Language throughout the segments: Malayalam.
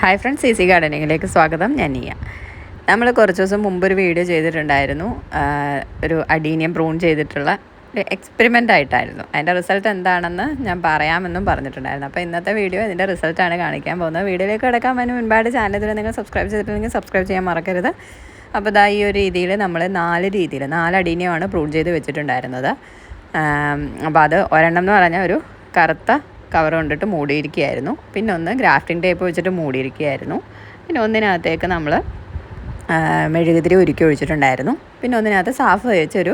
ഹായ് ഫ്രണ്ട്സ് ഈസി ഗാർഡനിങ്ങിലേക്ക് സ്വാഗതം. ഞാൻ നീയ. നമ്മൾ കുറച്ച് ദിവസം മുമ്പ് ഒരു വീഡിയോ ചെയ്തിട്ടുണ്ടായിരുന്നു. ഒരു അഡീനിയം പ്രൂൺ ചെയ്തിട്ടുള്ള ഒരു എക്സ്പെരിമെന്റ് ആയിട്ടായിരുന്നു. അതിന്റെ റിസൾട്ട് എന്താണെന്ന് ഞാൻ പറയാമെന്നും പറഞ്ഞിട്ടുണ്ടായിരുന്നു. അപ്പോൾ ഇന്നത്തെ വീഡിയോ ഇതിന്റെ റിസൾട്ടാണ് കാണിക്കാൻ പോകുന്നത്. വീഡിയോയിലേക്ക് കിടക്കാൻ അതിന് ചാനൽ ഇതിൽ നിങ്ങൾ സബ്സ്ക്രൈബ് ചെയ്തിട്ടുണ്ടെങ്കിൽ സബ്സ്ക്രൈബ് ചെയ്യാൻ മറക്കരുത്. അപ്പോൾ ഇതാ ഈ ഒരു രീതിയിൽ നമ്മൾ നാല് രീതിയിൽ നാല് അഡീനിയമാണ് പ്രൂൺ ചെയ്ത് വെച്ചിട്ടുണ്ടായിരുന്നത്. അപ്പോൾ അത് ഒരെണ്ണം എന്ന് പറഞ്ഞാൽ ഒരു കറുത്ത കവർ കൊണ്ടിട്ട് മൂടിയിരിക്കുകയായിരുന്നു. പിന്നെ ഒന്ന് ഗ്രാഫ്റ്റിംഗ് ടേപ്പ് വെച്ചിട്ട് മൂടിയിരിക്കുകയായിരുന്നു. പിന്നെ ഒന്നിനകത്തേക്ക് നമ്മൾ മെഴുകുതിരി ഒരുക്കി ഒഴിച്ചിട്ടുണ്ടായിരുന്നു. പിന്നെ ഒന്നിനകത്ത് സാഫ് വെച്ചൊരു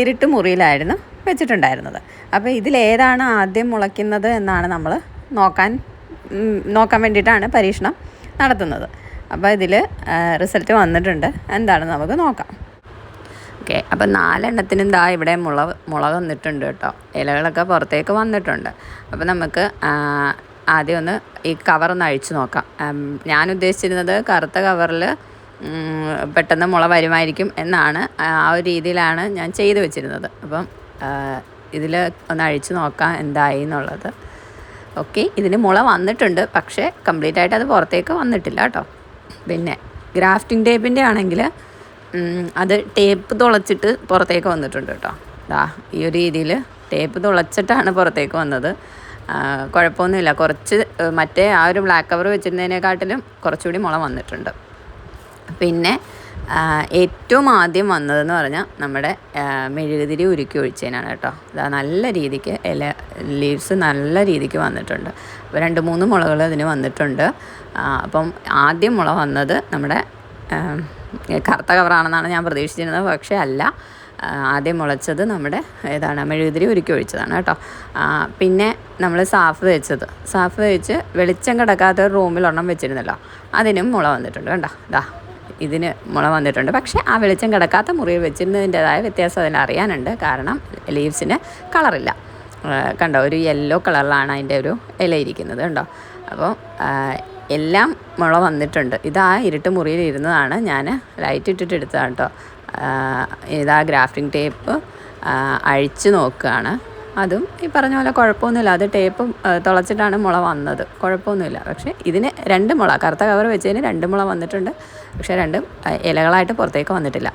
ഇരുട്ട് മുറിയിലായിരുന്നു വെച്ചിട്ടുണ്ടായിരുന്നത്. അപ്പോൾ ഇതിലേതാണ് ആദ്യം മുളയ്ക്കുന്നത് എന്നാണ് നമ്മൾ നോക്കാൻ നോക്കാൻ വേണ്ടിയിട്ടാണ് പരീക്ഷണം നടത്തുന്നത്. അപ്പോൾ ഇതിൽ റിസൾട്ട് വന്നിട്ടുണ്ട്. എന്താണെന്ന് നമുക്ക് നോക്കാം. ഓക്കെ. അപ്പം നാലെണ്ണത്തിനും ദാ ഇവിടെ മുള മുള വന്നിട്ടുണ്ട് കേട്ടോ. ഇലകളൊക്കെ പുറത്തേക്ക് വന്നിട്ടുണ്ട്. അപ്പം നമുക്ക് ആദ്യം ഒന്ന് ഈ കവറൊന്ന് അഴിച്ചു നോക്കാം. ഞാൻ ഉദ്ദേശിച്ചിരുന്നത് കറുത്ത കവറിൽ പെട്ടെന്ന് മുള വരുമായിരിക്കും എന്നാണ് ആ ഒരു രീതിയിലാണ് ഞാൻ ചെയ്തു വെച്ചിരുന്നത്. അപ്പം ഇതിൽ ഒന്ന് അഴിച്ചു നോക്കാം എന്തായി എന്നുള്ളത്. ഓക്കെ ഇതിന് മുള വന്നിട്ടുണ്ട് പക്ഷേ കംപ്ലീറ്റ് ആയിട്ട് അത് പുറത്തേക്ക് വന്നിട്ടില്ല കേട്ടോ. പിന്നെ ഗ്രാഫ്റ്റിംഗ് ടേപ്പിന്റെ ആണെങ്കിൽ അത് ടേപ്പ് തുളച്ചിട്ട് പുറത്തേക്ക് വന്നിട്ടുണ്ട് കേട്ടോ. ദാ ഈ ഒരു രീതിയിൽ ടേപ്പ് തുളച്ചിട്ടാണ് പുറത്തേക്ക് വന്നത്. കുഴപ്പമൊന്നുമില്ല. കുറച്ച് മറ്റേ ആ ഒരു ബ്ലാക്ക് കവർ വെച്ചിരുന്നതിനെക്കാട്ടിലും കുറച്ചുകൂടി മുള വന്നിട്ടുണ്ട്. പിന്നെ ഏറ്റവും ആദ്യം വന്നതെന്ന് പറഞ്ഞാൽ നമ്മുടെ മെഴുകുതിരി ഉരുക്കി ഒഴിച്ചതിനാണ് കേട്ടോ. അതാ നല്ല രീതിക്ക് ഇല ലീവ്സ് നല്ല രീതിക്ക് വന്നിട്ടുണ്ട്. അപ്പോൾ രണ്ട് മൂന്ന് മുളകൾ അതിന് വന്നിട്ടുണ്ട്. അപ്പം ആദ്യം മുള വന്നത് നമ്മുടെ കറുത്ത കവറാണെന്നാണ് ഞാൻ പ്രതീക്ഷിച്ചിരുന്നത്. പക്ഷേ അല്ല ആദ്യം മുളച്ചത് നമ്മുടെ ഏതാണ് മെഴുകുതിരി ഒരുക്കി ഒഴിച്ചതാണ് കേട്ടോ. പിന്നെ നമ്മൾ സാഫ് വെച്ചത് സാഫ് വെച്ച് വെളിച്ചം കിടക്കാത്ത ഒരു റൂമിൽ ഒരെണ്ണം വെച്ചിരുന്നല്ലോ. അതിനും മുള വന്നിട്ടുണ്ട് കണ്ടോ? ഇതാ ഇതിന് മുള വന്നിട്ടുണ്ട്. പക്ഷേ ആ വെളിച്ചം കിടക്കാത്ത മുറിയിൽ വെച്ചിരുന്നതിന്റെതായ വ്യത്യാസം അതിനറിയാനുണ്ട്. കാരണം ലീവ്സിന് കളറില്ല കണ്ടോ ഒരു യെല്ലോ കളറിലാണ് അതിന്റെ ഒരു ഇല ഇരിക്കുന്നത് കണ്ടോ? അപ്പോൾ എല്ലാം മുള വന്നിട്ടുണ്ട്. ഇത് ആ ഇരുട്ട് മുറിയിൽ ഇരുന്നതാണ് ഞാൻ ലൈറ്റ് ഇട്ടിട്ട് എടുത്തതാണ് കേട്ടോ. ഇതാ ഗ്രാഫ്റ്റിംഗ് ടേപ്പ് അഴിച്ച് നോക്കുകയാണ്. അതും ഈ പറഞ്ഞ പോലെ കുഴപ്പമൊന്നുമില്ല. അത് ടേപ്പ് തുളച്ചിട്ടാണ് മുള വന്നത്. കുഴപ്പമൊന്നുമില്ല. പക്ഷേ ഇതിന് രണ്ട് മുള കറുത്ത കവർ വെച്ചതിന് രണ്ട് മുള വന്നിട്ടുണ്ട്. പക്ഷേ രണ്ടും ഇലകളായിട്ട് പുറത്തേക്ക് വന്നിട്ടില്ല.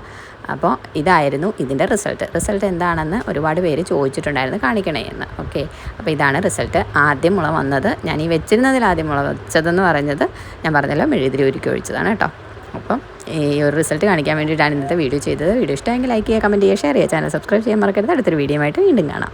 അപ്പോൾ ഇതായിരുന്നു ഇതിന്റെ റിസൾട്ട് റിസൾട്ട് എന്താണെന്ന് ഒരുപാട് പേര് ചോദിച്ചിട്ടുണ്ടായിരുന്നു കാണിക്കണേ എന്ന്. ഓക്കെ അപ്പോൾ ഇതാണ് റിസൾട്ട് ആദ്യം മുള വന്നത് ഞാൻ ഈ വെച്ചിരുന്നതിൽ ആദ്യം മുള വെച്ചതെന്ന് പറഞ്ഞത് ഞാൻ പറഞ്ഞല്ലോ മെഴുതിരി ഒരുക്കി ഒഴിച്ചതാണ് കേട്ടോ. അപ്പം ഈ ഒരു റിസൾട്ട് കാണിക്കാൻ വേണ്ടിയിട്ടാണ് ഇന്നത്തെ വീഡിയോ ചെയ്തത്. വീഡിയോ ഇഷ്ടമെങ്കിൽ ലൈക്ക് ചെയ്യുക കമന്റ് ചെയ്യുക ഷെയർ ചെയ്യുക. ചാനൽ സബ്സ്ക്രൈബ് ചെയ്യാൻ മറക്കരുത്. അടുത്തൊരു വീഡിയോ ആയിട്ട് വീണ്ടും കാണാം.